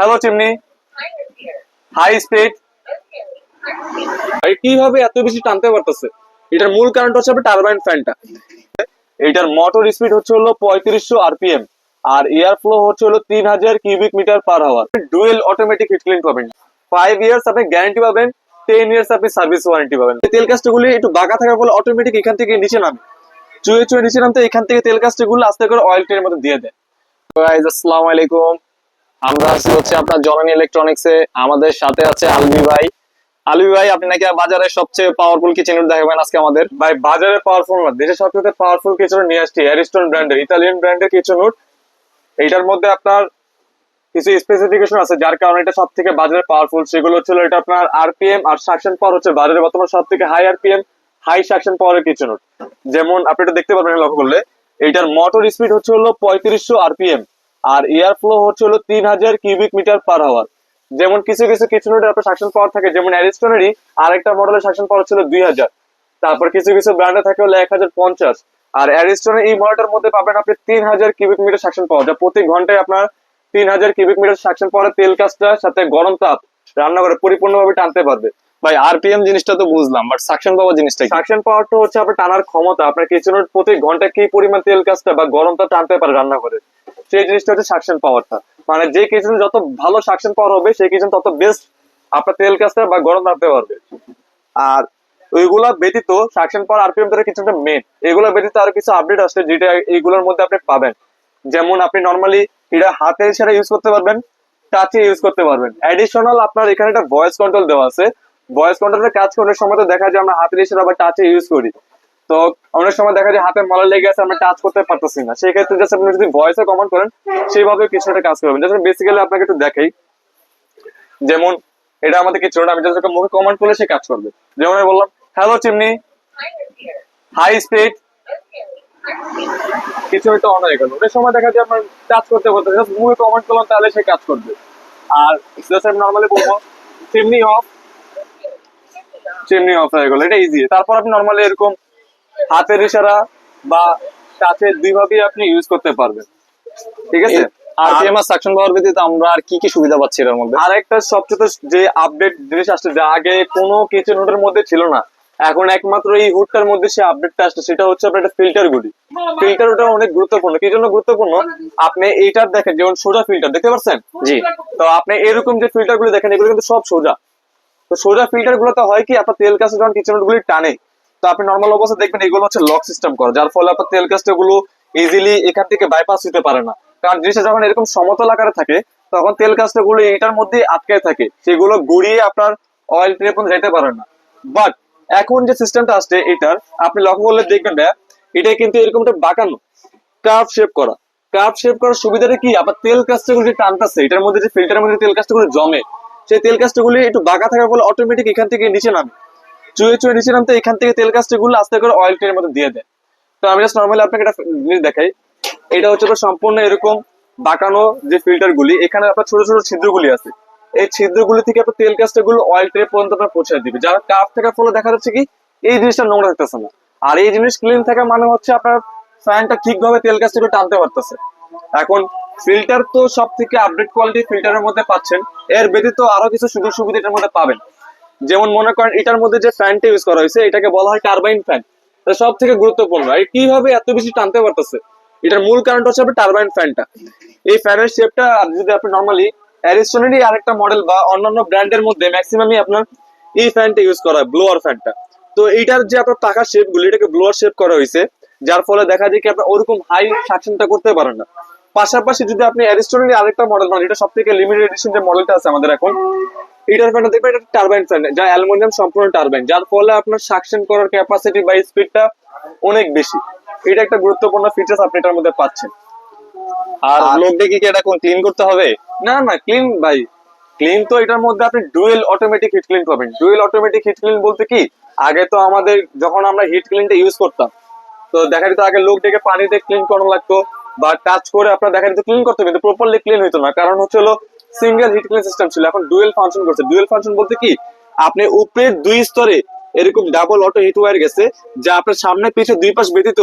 Hello chimney high speed কীভাবে এত বেশি টানতে পারতেছে? এটার মূল কারণটা হচ্ছে টারবাইন ফ্যানটা এটার মোটর স্পিড হচ্ছে হলো পঁয়ত্রিশশো আরপিএম আর এয়ার ফ্লো হচ্ছে হলো তিন হাজার cubic metre per hour dual automatic heat clean পাবেন। ফাইভ ইয়ার্স আপনি গ্যারান্টি পাবেন টেন ইয়ার্স আপনি সার্ভিস ওয়ারেন্টি পাবেন। তেল কাস্টগুলি একটু বাঁকা থাকার ফলে অটোমেটিক এখান থেকে নিচে নামে। চুয়ে চুয়ে নিচে নামতে এখান থেকে তেল কাস্টগুলো আস্তে করে অয়েল ট্রেনের মধ্যে দিয়ে দেয়। আসসালামু আলাইকুম। আমরা আছি হচ্ছে আপনার জননী ইলেকট্রনিক্স আমাদের সাথে আছে আলবি ভাই। আলবি ভাই, আপনি নাকি বাজারে সবচেয়ে পাওয়ারফুল কিচেন দেখাবেন আজকে আমাদের? ভাই, বাজারে পাওয়ারফুল না, দেশের সবচেয়ে পাওয়ারফুল কিচেন নিয়ে আসছি অ্যারিস্টন ব্র্যান্ডের ইতালিয়ান ব্র্যান্ডের কিচেন এইটার মধ্যে আপনার কিছু স্পেসিফিকেশন আছে, যার কারণে এটা সব থেকে বাজারে পাওয়ারফুল সেগুলো হচ্ছিল এটা আপনার আরপিএম আর সাকশন পাওয়ার হচ্ছে বাজারে বর্তমান সব থেকে হাই আরপিএম হাই সাকশন পাওয়ারের কিচেন যেমন, আপনি এটা দেখতে পারবেন লক্ষ্য করলে, এইটার মোটর স্পিড হচ্ছে হলো পঁয়ত্রিশশো আরপিএম আর এয়ার ফ্লো হচ্ছে হলো তিন হাজার কিউবিক মিটার পার আওয়ার যেমন কিছু কিছু কিচেন আপনার সাকশন পাওয়ার থাকে যেমন অ্যারিস্টনেরই আরেকটা মডেলের সাকশন পাওয়ার ছিল দুই হাজার। তারপর কিছু কিছু ব্র্যান্ডে থাকে হলো এক হাজার পঞ্চাশ। আর অ্যারিস্টনের এই মডেলটার মধ্যে পাবেন আপনি তিন হাজার কিউবিক মিটার সাকশন পাওয়ার যা প্রতি ঘন্টায় আপনার তিন হাজার কিউবিক মিটার সাকশন পাওয়ার তেল কাজটার সাথে গরম তাপ রান্না করে পরিপূর্ণভাবে টানতে পারবে। ভাই আরপিএম জিনিসটা তো বুঝলাম বাট সাকশন পাওয়ার জিনিসটা সাকশন পাওয়ারটা হচ্ছে আপনার টানার ক্ষমতা। আপনার কিচেনের প্রতি ঘন্টায় কি পরিমাণ তেল কাজটা বা গরমটা টানতে পারে রান্না করে সেই জিনিসটা হচ্ছে সাকশন পাওয়ারটা মানে যে কিচেনে যত ভালো সাকশন পাওয়ার হবে, সেই কিচেন তত বেস্ট আপনার তেল কাজটা বা গরম টানতে পারবে। আর ওইগুলা ব্যতীত সাকশন পাওয়ার আরপিএম ধরে কিছুটা মেন এগুলো ব্যতীত আরও কিছু আপডেট আসছে যেটা এইগুলোর মধ্যে আপনি পাবেন। যেমন আপনি নর্মালি এটা হাতে ইশারা ইউজ করতে পারবেন টাচে ইউজ করতে পারবেন। অ্যাডিশনাল আপনার এখানে একটা ভয়েস কন্ট্রোল দেওয়া আছে। ভয়েস কন্ট্রোলের কাজ করার সময় তো দেখা যায় আমরা হাতের ইশারা বা টাচে ইউজ করি। তো অনেক সময় দেখা যায় হাতে মলা লেগে আছে, আমরা টাচ করতে পারতেছি না। সেই ক্ষেত্রে জাস্ট আপনি যদি ভয়েসে কমান্ড করেন, সেইভাবে কিছু একটা কাজ করবেন। জাস্ট বেসিক্যালি আপনাকে একটু দেখাই। যেমন, এটা আমাদের কিছু না, আমি জাস্ট মুখে কমান্ড করলে সে কাজ করবে। যেমন আমি বললাম হ্যালো চিমনি। হাই স্পিড কিছু একটা অন হয়ে গেল। অনেক সময় দেখা যায় আপনার টাচ করতে করতে জাস্ট মুখে কমেন্ট করলাম, তাহলে সে কাজ করবে। আর জাস্ট আমি নর্মালি বলব চিমনি অফ চিমনি অফ হয়ে গেল, এটা ইজি তারপর আপনি নর্মালি এরকম হাতের ইশারা বা টাচের দুইভাবেই আপনি ইউজ করতে পারবেন। ঠিক আছে? আর সাকশন পাওয়ার ব্যতীত আমরা আর কি কি সুবিধা পাচ্ছি এর মধ্যে? আর একটা সবচেয়ে যে আপডেট জিনিস আসছে যা আগে কোনো কিচেন হুডের মধ্যে ছিল না এখন একমাত্র এই হুডটার মধ্যে সে আপডেটটা আসছে সেটা হচ্ছে আপনার একটা ফিল্টার গুলি। ফিল্টার ওটা অনেক গুরুত্বপূর্ণ। কি জন্য গুরুত্বপূর্ণ? আপনি এইটার দেখেন যেমন সোজা ফিল্টার দেখতে পাচ্ছেন জি। তো আপনি এরকম যে ফিল্টারগুলো দেখেন এগুলো কিন্তু সব সোজা। তো সোজা ফিল্টার গুলোতে হয় কি আপনার তেল কাছে যখন কিচেন গুলি টানে তো আপনি নর্মাল অবস্থা দেখবেন, এগুলো হচ্ছে লক সিস্টেম করা, যার ফলে আপনার তেল কাজটা গুলো ইজিলি এখান থেকে বাইপাস হতে পারে না। কারণ জিনিসটা যখন এরকম সমতল আকারে থাকে, তখন তেল কাজটা গুলো এটার মধ্যে আটকে থাকে, সেগুলো গড়িয়ে আপনার অয়েল ট্রে পর্যন্ত যেতে পারে না। বাট এখন যে সিস্টেমটা আসছে, এটার, আপনি লক্ষ্য করলে দেখবেন ভাইয়া, এটা কিন্তু এরকম একটা বাঁকানো কার্ভ শেপ করা। কার্ভ শেপ করার সুবিধাটা কি? আপনার তেল কাজটা যে টানতেছে, এটার মধ্যে যে ফিল্টারের মধ্যে তেল কাজটা জমে, সেই তেল কাজটা একটু বাঁকা থাকার ফলে অটোমেটিক এখান থেকে নিচে নামে। চুয়ে চুয়ে নিচে নামতে এখান থেকে তেল কাজটা গুলো আস্তে করে অয়েল ট্রেনের মধ্যে দিয়ে দেয়। তো আমি জাস্ট নর্মালি আপনাকে একটা জিনিস দেখাই। এটা হচ্ছে তো সম্পূর্ণ এরকম বাঁকানো যে ফিল্টার গুলি, এখানে আপনার ছোট ছোট ছিদ্রগুলি আছে। এই ছিদ্রগুলি থেকে আপনার তেল কাজটা গুলো অয়েল ট্রে পর্যন্ত আপনার পৌঁছে দিবে। যারা কাপ থাকার ফলে দেখা যাচ্ছে কি, এই জিনিসটা নোংরা থাকতেছে না। আর এই জিনিস ক্লিন থাকা মানে হচ্ছে আপনার ফ্যানটা ঠিকভাবে তেলগুলো টানতে পারতেছে। এখন ফিল্টার তো সব থেকে আপডেট কোয়ালিটি ফিল্টারের মধ্যে পাচ্ছেন। এর ব্যতীত আরও কিছু সুযোগ সুবিধা এটার মধ্যে পাবেন। যেমন মনে করেন এটার মধ্যে যে ফ্যানটা ইউজ করা হয়েছে, এটাকে বলা হয় টারবাইন ফ্যান সব থেকে গুরুত্বপূর্ণ। আর কীভাবে এত বেশি টানতে পারতেছে? এটার মূল কারণটা হচ্ছে আপনার টারবাইন ফ্যানটা এই ফ্যানের শেপটা যদি আপনি নর্মালি অ্যারিস্টনেরই আরেকটা মডেল বা অন্যান্য ব্র্যান্ডের মধ্যে ম্যাক্সিমামই আপনার এই ফ্যানটা ইউজ করা হয় ব্লোয়ার ফ্যানটা তো এইটার যে আপনার টাকার শেপ গুলি এটাকে ব্লোয়ার শেপ করা হয়েছে, যার ফলে দেখা যায় কি আপনার ওরকম হাই সাকশনটা করতে পারেন না। পাশাপাশি যদি আপনি অ্যারিস্টনেরই আরেকটা মডেল মানে এটা সব থেকে লিমিটেড এডিশন যে মডেলটা আছে আমাদের এখন এটার ফ্যানটা দেখবেন এটা টারবাইন ফ্যান যা অ্যালুমিনিয়াম সম্পূর্ণ টারবাইন যার ফলে আপনার সাকশন করার ক্যাপাসিটি বা স্পিডটা অনেক বেশি। এটা একটা গুরুত্বপূর্ণ ফিচার্স আপনি এটার মধ্যে পাচ্ছেন। আর লোক দেখি কি এটা কোন ক্লিন করতে হবে? না না ক্লিন ভাই ক্লিন তো এটার মধ্যে আপনি ডুয়েল অটোমেটিক হিট ক্লিন পাবেন। ডুয়েল অটোমেটিক হিট ক্লিন বলতে কি আগে তো আমাদের যখন আমরা হিট ক্লিনটা ইউজ করতাম তো দেখা যেত আগে লোক ডেকে পানিতে ক্লিন করানো লাগতো বা টাচ করে আপনার দেখা যেত ক্লিন করতে হবে কিন্তু প্রপারলি ক্লিন হইতো না। কারণ হচ্ছে হলো সিঙ্গেল হিট ক্লিন সিস্টেম ছিল। এখন ডুয়েল ফাংশন করছে। ডুয়েল ফাংশন বলতে কি? আপনি উপরের দুই স্তরে এরকম ডাবল অটো হিট ওয়্যার গেছে, যা আপনার সামনে পিছে দুই পাশ ব্যতীত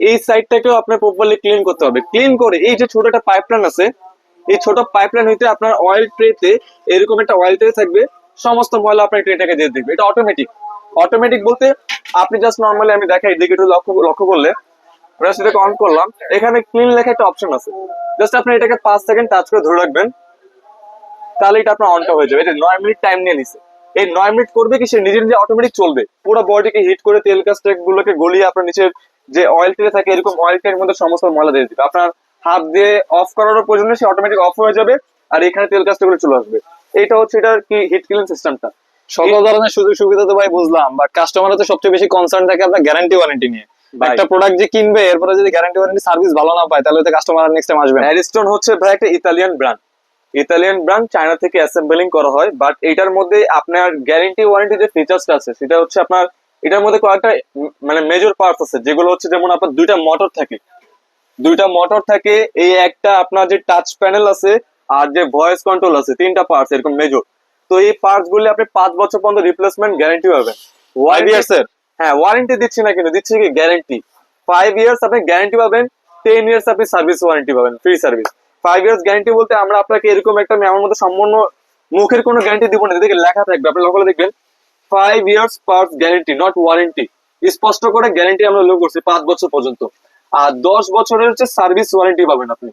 এই সাইডটাকেও আপনার প্রপারলি ক্লিন করতে হবে। ক্লিন করে এই যে ছোট একটা পাইপলাইন আছে, এই ছোট পাইপলাইন হইতে আপনার অয়েল ট্রেতে এরকম একটা অয়েল ট্রে থাকবে। সমস্ত ময়লা আপনার ট্রেটাকে দিয়ে দিবে। এটা অটোমেটিক অটোমেটিক বলতে আপনি জাস্ট নর্মালি আমি দেখাই দিকে একটু লক্ষ্য লক্ষ্য করলে। জাস্ট এটাকে অন করলাম। এখানে ক্লিন লেখা একটা অপশন আছে। জাস্ট আপনি এটাকে পাঁচ সেকেন্ড টাচ করে ধরে রাখবেন। তাহলে এটা আপনার অনটা হয়ে যাবে। এটা নয় মিনিট টাইম নিয়ে নিছে। এই নয় মিনিট করবে কি সে নিজে নিজে অটোমেটিক চলবে। পুরো বডিকে হিট করে তেল কাস্টেক গুলোকে গলিয়ে আপনার নিচে যে অয়েল ট্রে থাকে এরকম অয়েল ট্রের মধ্যে সমস্ত ময়লা দিয়ে দিবে। আপনার হাত দিয়ে অফ করার প্রয়োজন সে অটোমেটিক অফ হয়ে যাবে আর এখানে তেল কাস্টেকগুলো চলে আসবে। এটা হচ্ছে এটার কি হিট ক্লিন সিস্টেমটা সকল ধরনের সুযোগ সুবিধা তো ভাই বুঝলাম বাট কাস্টমারের তো সবচেয়ে বেশি কনসার্ন থাকে আপনার গ্যারান্টি ওয়ারেন্টি নিয়ে। একটা প্রোডাক্ট যে কিনবে এরপরে যদি গ্যারান্টি ওয়ারেন্টি সার্ভিস ভালো না পায় তাহলে তো কাস্টমার নেক্সট টাইম আসবে অ্যারিস্টন হচ্ছে ভাই একটা Italian brand Italian brand China থেকে অ্যাসেম্বলিং করা হয় বাট এটার মধ্যে আপনার গ্যারেন্টি ওয়ারেন্টি যে ফিচার্সটা আছে সেটা হচ্ছে আপনার এটার মধ্যে কয়েকটা মানে মেজর পার্টস আছে যেগুলো হচ্ছে যেমন আপনার দুইটা মোটর থাকে। দুইটা মোটর থাকে এই একটা আপনার যে টাচ প্যানেল আছে আর যে ভয়েস কন্ট্রোল আছে তিনটা পার্টস এরকম মেজর তো এই পার্টস গুলি আপনি পাঁচ বছর পর্যন্ত রিপ্লেসমেন্ট গ্যারেন্টি পাবেন ফাইভ ওয়ারেন্টি ইয়ার্স এর। হ্যাঁ ওয়ারেন্টি দিচ্ছি না কিন্তু দিচ্ছি কি গ্যারেন্টি ফাইভ ইয়ার্স আপনি গ্যারেন্টি পাবেন টেন ইয়ার্স আপনি সার্ভিস ওয়ারেন্টি পাবেন free service five years guarantee বলতে আমরা আপনাকে এরকম একটা আমার মধ্যে সম্পূর্ণ মুখের কোনো গ্যারেন্টি দিব না। এদিকে লেখা থাকবে। আপনি লক্ষ্য দেখবেন ফাইভ ইয়ার্স পার্স গ্যারেন্টি নট ওয়ারেন্টি স্পষ্ট করে গ্যারেন্টি আমরা উল্লেখ করছি পাঁচ বছর পর্যন্ত। আর দশ বছরের হচ্ছে সার্ভিস ওয়ারেন্টি পাবেন আপনি।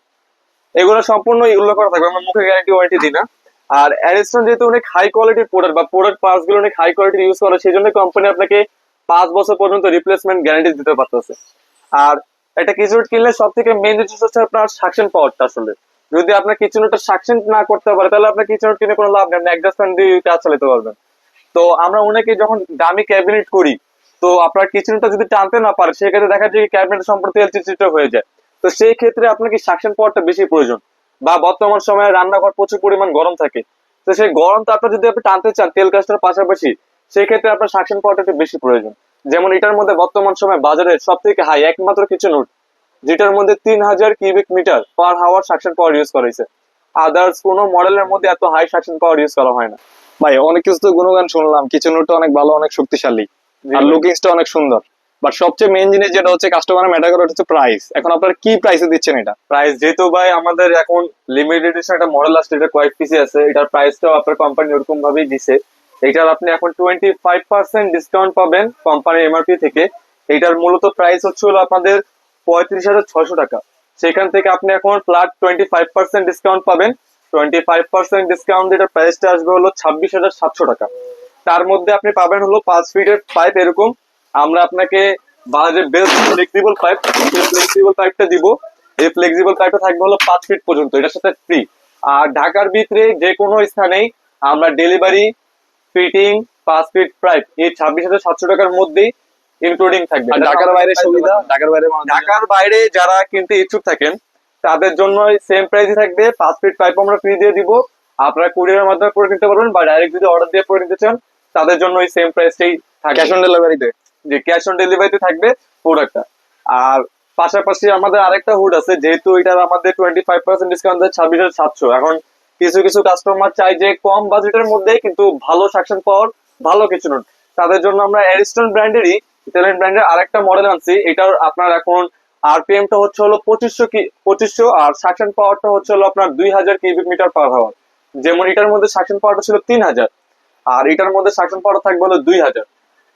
এগুলো সম্পূর্ণ উল্লেখ করা থাকবে। আমরা মুখে গ্যারেন্টি ওয়ারেন্টি দিই না। আর অ্যারিস্টন যেহেতু অনেক হাই কোয়ালিটির প্রোডাক্ট বা প্রোডাক্ট পার্টসগুলো অনেক হাই কোয়ালিটি ইউজ করে, সেই জন্য কোম্পানি আপনাকে পাঁচ বছর পর্যন্ত রিপ্লেসমেন্ট গ্যারান্টি দিতে পারতেছে। আর একটা কিচুট কিনলে সব থেকে মেইন জিনিস হচ্ছে আপনার সাকশন পাওয়ারটা আসলে। যদি আপনার কিচেনটা সাকশন না করতে পারে, তাহলে আপনার কিচেন কিনে কোনো লাভ নেই। আপনি অ্যাডজাস্ট ফ্যান দিয়ে কাজ চালাতে পারবেন। তো আমরা অনেকে যখন দামি ক্যাবিনেট করি, তো আপনার কিচেনটা যদি টানতে না পারে, সেক্ষেত্রে দেখা যায় ক্যাবিনেট সম্পর্কে তেল চিটচিটে হয়ে যায়। তো সেই ক্ষেত্রে আপনার কি সাকশন পাওয়ারটা বেশি প্রয়োজন? বা বর্তমান সময়ে রান্নাঘর প্রচুর পরিমাণ গরম থাকে। তো সেই গরম তাপটা যদি আপনি টানতে চান তেল কাজটার পাশাপাশি সেই ক্ষেত্রে আপনার সাকশন পাওয়ারটা একটু বেশি প্রয়োজন। যেমন এটার মধ্যে বর্তমান সময় বাজারে সব থেকে হাই একমাত্র কিছু নোট যেটার মধ্যে তিন হাজার কিউবিক মিটার পার হাওয়ার সাকশন পাওয়ার ইউজ করা হয়েছে। আদার্স কোনো মডেলের মধ্যে এত হাই সাকশন পাওয়ার ইউজ করা হয় না। ভাই অনেক কিছু তো গুণগান শুনলাম কিচেন রুটটা অনেক ভালো অনেক শক্তিশালী। আর লুকিংসটা অনেক সুন্দর। বাট সবচেয়ে মেইন জিনিস যেটা হচ্ছে কাস্টমার ম্যাটার করে হচ্ছে প্রাইস এখন আপনারা কি প্রাইসে দিচ্ছেন এটা? প্রাইস যেহেতু ভাই আমাদের এখন লিমিটেড এডিশন একটা মডেল আসছে এটা কয়েক পিসি আছে এটার প্রাইসটাও আপনার কোম্পানি ওরকম ভাবেই দিছে। এটার আপনি এখন টোয়েন্টি ফাইভ পার্সেন্ট ডিসকাউন্ট পাবেন কোম্পানির এমআরপি থেকে। এটার মূলত প্রাইস হচ্ছে হলো আপনাদের পঁয়ত্রিশ হাজার ছয়শো টাকা। সেখান থেকে আপনি এখন flat twenty five percent discount পাবেন। টোয়েন্টি ফাইভ পার্সেন্ট ডিসকাউন্ট এটার প্রাইসটা আসবে হলো ছাব্বিশ হাজার সাতশো টাকা। তার মধ্যে আপনি পাবেন হলো পাঁচ ফিটের পাইপ এরকম। আমরা আপনাকে বাজারের বেস্ট ফ্লেক্সিবল পাইপ ফ্লেক্সিবল পাইপটা দিব, এই ফ্লেক্সিবল পাইপটা থাকবে হলো পাঁচ ফিট পর্যন্ত। এটার সাথে ফ্রি আর ঢাকার ভিতরে যে কোনো স্থানেই আমরা ডেলিভারি ফিটিং পাঁচ ফিট পাইপ এই ছাব্বিশ হাজার সাতশো টাকার মধ্যেই ইনক্লুডিং থাকবে। ঢাকার বাইরে সুবিধা? ঢাকার বাইরে ঢাকার বাইরে যারা কিনতে ইচ্ছুক থাকেন তাদের জন্য সেম প্রাইসই থাকবে। পাঁচ ফিট পাইপ আমরা ফ্রি দিয়ে দিব। আপনারা কুরিয়ারের মাধ্যমে করে নিতে পারবেন বা ডাইরেক্ট যদি অর্ডার দিয়ে করে নিতে চান তাদের জন্য ওই সেম প্রাইসটাই থাকবে। ক্যাশ অন ডেলিভারিতে যে ক্যাশ অন ডেলিভারিতে থাকবে প্রোডাক্টটা আর পাশাপাশি আমাদের আরেকটা হুড আছে যেহেতু এটার আমাদের টোয়েন্টি ফাইভ পার্সেন্ট ডিসকাউন্ট ছাব্বিশ হাজার সাতশো। এখন কিছু কিছু কাস্টমার চাই যে কম বাজেটের মধ্যে কিন্তু ভালো সাকশন পাওয়ার ভালো কিছু নোট তাদের জন্য আমরা অ্যারিস্টন ব্র্যান্ডেরই ইটালিয়ান ব্র্যান্ডের আরেকটা মডেল আনছি। এটার আপনার এখন আরপিএম টা হচ্ছে হলো পঁচিশশো কি, পঁচিশশো আর সাকশন পাওয়ারটা হচ্ছে হলো আপনার দুই হাজার কিউবিক মিটার পার হাওয়ার যেমন এটার মধ্যে সাকশন পাওয়ারটা ছিল তিন হাজার, আর এটার মধ্যে সাকশন পাওয়ার থাকবে হলো দুই হাজার।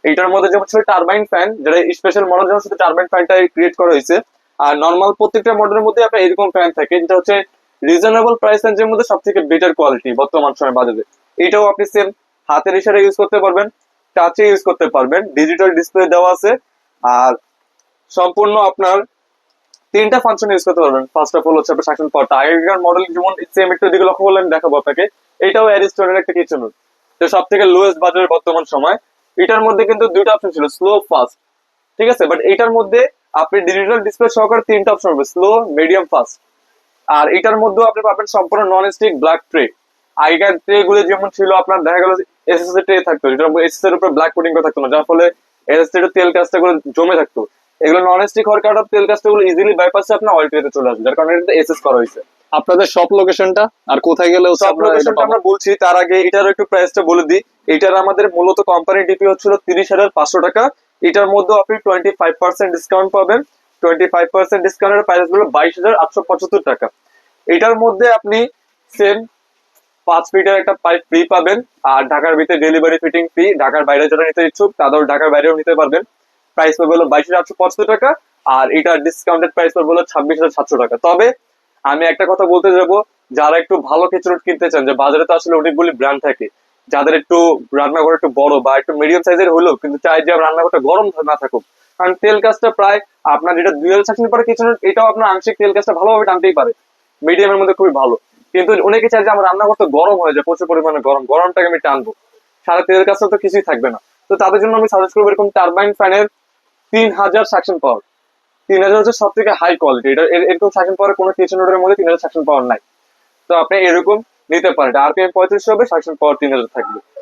এটার মধ্যে যেমন ছিল টারবাইন ফ্যান যেটা স্পেশাল মডেল যেমন শুধু টারবাইন ফ্যানটা ক্রিয়েট করা হয়েছে। আর নর্মাল প্রত্যেকটা মডেলের মধ্যে আপনার এরকম ফ্যান থাকে। যেটা হচ্ছে রিজনেবল প্রাইস রেঞ্জের মধ্যে সব থেকে বেটার কোয়ালিটি বর্তমান সময় বাজারে। এটাও আপনি সেম হাতের ইশারা ইউজ করতে পারবেন টাচে ইউজ করতে পারবেন ডিজিটাল ডিসপ্লে দেওয়া আছে, আর সম্পূর্ণ আপনার তিনটা ফাংশন ইউজ করতে পারবেন। ফার্স্ট অফ অল হচ্ছে আপনার সাকশন পাওয়ারটা আগেকার মডেল যেমন সেম একটু দিকে লক্ষ্য করলে আমি দেখাবো আপনাকে। এটাও অ্যারিস্টোনের একটা কিচেন তো সব থেকে লোয়েস্ট বাজারের বর্তমান সময়, এটার মধ্যে কিন্তু দুইটা অপশন ছিল স্লো ফাস্ট ঠিক আছে? বাট এটার মধ্যে আপনি ডিজিটাল ডিসপ্লে সহকারে তিনটা অপশন হবে স্লো মিডিয়াম ফাস্ট আর এটার মধ্যেও আপনি পাবেন সম্পূর্ণ নন স্টিক ব্ল্যাক ট্রে আগেকার ট্রে গুলো যেমন ছিল আপনার দেখা গেল এসএস ট্রে থাকতো যেটা এসএস এর উপর ব্ল্যাক কোটিং করা থাকতো না যার ফলে এসএস এর তেল কাজটা গুলো জমে থাকতো। এগুলো নন স্টিক হওয়ার কারণে তেল কাজটা গুলো ইজিলি বাইপাসে আপনার অয়েল ট্রেতে চলে আসবে যার কারণে এটা এসএস করা হয়েছে। আপনাদের শপ লোকেশনটা আর কোথায় গেলে সব লোকেশনটা আমরা বলছি তার আগে এটার একটু প্রাইসটা বলে দিই। এটার আমাদের মূলত কোম্পানি ডিপি হচ্ছিল তিরিশ হাজার পাঁচশো টাকা। এটার মধ্যে আপনি টোয়েন্টি ফাইভ পার্সেন্ট ডিসকাউন্ট পাবেন। টোয়েন্টি ফাইভ পার্সেন্ট ডিসকাউন্টের প্রাইসগুলো বাইশ পঁচাত্তর টাকা। এটার মধ্যে আপনি সেম পাঁচ ফিটের একটা পাইপ ফ্রি পাবেন, আর ঢাকার ভিতরে ডেলিভারি ফিটিং ফ্রি ঢাকার বাইরে যারা নিতে ইচ্ছুক তাদের ঢাকার বাইরেও নিতে পারবেন। প্রাইস পড়বে হলো বাইশ হাজার আটশো পঁচাত্তর টাকা, আর এটার ডিসকাউন্টেড প্রাইস পড়বে হলো ছাব্বিশ হাজার সাতশো টাকা। তবে আমি একটা কথা বলতে যাব, যারা একটু ভালো কিচেন কিনতে চান, যে বাজারে তো আসলে অনেকগুলি ব্র্যান্ড থাকে, যাদের একটু রান্নাঘর একটু বড় বা একটু মিডিয়াম সাইজের হলেও কিন্তু চাই যে রান্নাঘরটা গরম না থাকুক কারণ তেল কাজটা প্রায় আপনার যেটা দুয়াল সেকশন পরে কিচেন এটাও আপনার আংশিক তেল কাজটা ভালোভাবে টানতেই পারে। মিডিয়ামের মধ্যে খুবই ভালো। কিন্তু অনেকে চায় যে আমার রান্নাঘর তো গরম হয়ে যায়, প্রচুর পরিমাণে গরম, গরমটাকে আমি টানবো। সারা তেলের কাজটা তো কিছুই থাকবে না। তো তাদের জন্য আমি সাজেস্ট করব এরকম টারবাইন ফ্যানের তিন হাজার সাকশন পাওয়ার তিন হাজার হচ্ছে সব থেকে হাই কোয়ালিটি এটা এর- এরকম সাকশন পাওয়ার কোনো কিচেন রোডের মধ্যে তিন হাজার সাকশন পাওয়ার নাই। তো আপনি এরকম নিতে পারেন। আর আরপিএম পঁয়ত্রিশ হবে সাকশন পাওয়ার তিন হাজার থাকবে।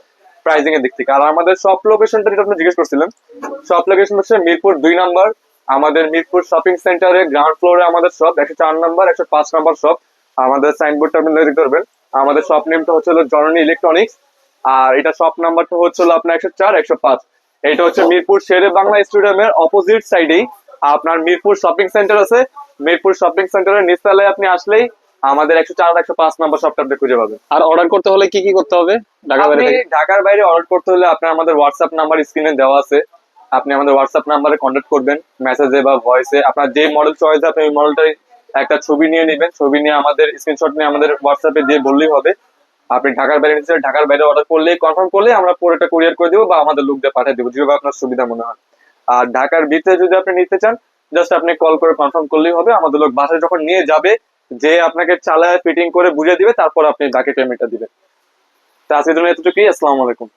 প্রাইসিং এর দিক থেকে। আর আমাদের শপ লোকেশনটা যেটা আপনি জিজ্ঞেস করছিলেন শপ লোকেশন হচ্ছে মিরপুর দুই নাম্বার। আমাদের মিরপুর শপিং সেন্টারে গ্রাউন্ড ফ্লোরে আমাদের শপ একশো চার নাম্বার, একশো পাঁচ নাম্বার শপ আমাদের সাইনবোর্ডটা আপনি দেখতে পারবেন। আমাদের শপ নেমটা হচ্ছে হলো জননী ইলেকট্রনিক্স আর এটা শপ নাম্বারটা হচ্ছে হলো আপনার একশো চার, একশো পাঁচ। এটা হচ্ছে মিরপুর শেরে বাংলা স্টেডিয়ামের অপোজিট সাইডেই আপনার মিরপুর শপিং সেন্টার আছে। মিরপুর শপিং সেন্টারের নিচতলায় আপনি আসলেই আমাদের একশো চার একশো পাঁচ নাম্বার শপটা আপনি খুঁজে পাবেন আর অর্ডার করতে হলে কি কি করতে হবে? ঢাকা বাইরে ঢাকার বাইরে অর্ডার করতে হলে আপনার আমাদের হোয়াটসঅ্যাপ নাম্বার স্ক্রিনে দেওয়া আছে। আপনি আমাদের হোয়াটসঅ্যাপ নাম্বারে কন্ট্যাক্ট করবেন মেসেজে বা ভয়েসে আপনার যে মডেল চয়েস আপনি ওই মডেলটাই একটা ছবি নিয়ে নেবেন। ছবি নিয়ে আমাদের স্ক্রিনশট নিয়ে আমাদের হোয়াটসঅ্যাপে দিয়ে বললেই হবে। আপনি ঢাকার বাইরে নিতে চান, ঢাকার বাইরে অর্ডার করলে কনফার্ম করলে আমরা পুরোটা কুরিয়ার করে দেবো বা আমাদের লোক দিয়ে পাঠিয়ে দেবো। যেভাবে আপনার সুবিধা মনে হয়। আর ঢাকার ভিতরে যদি আপনি নিতে চান জাস্ট আপনি কল করে কনফার্ম করলেই হবে। আমাদের লোক বাসায় যখন নিয়ে যাবে যে আপনাকে চালায় ফিটিং করে বুঝে দিবে, তারপর আপনি বাকি পেমেন্টটা দিবেন। তা আজকের জন্য এতটুকুই। আসসালামু আলাইকুম।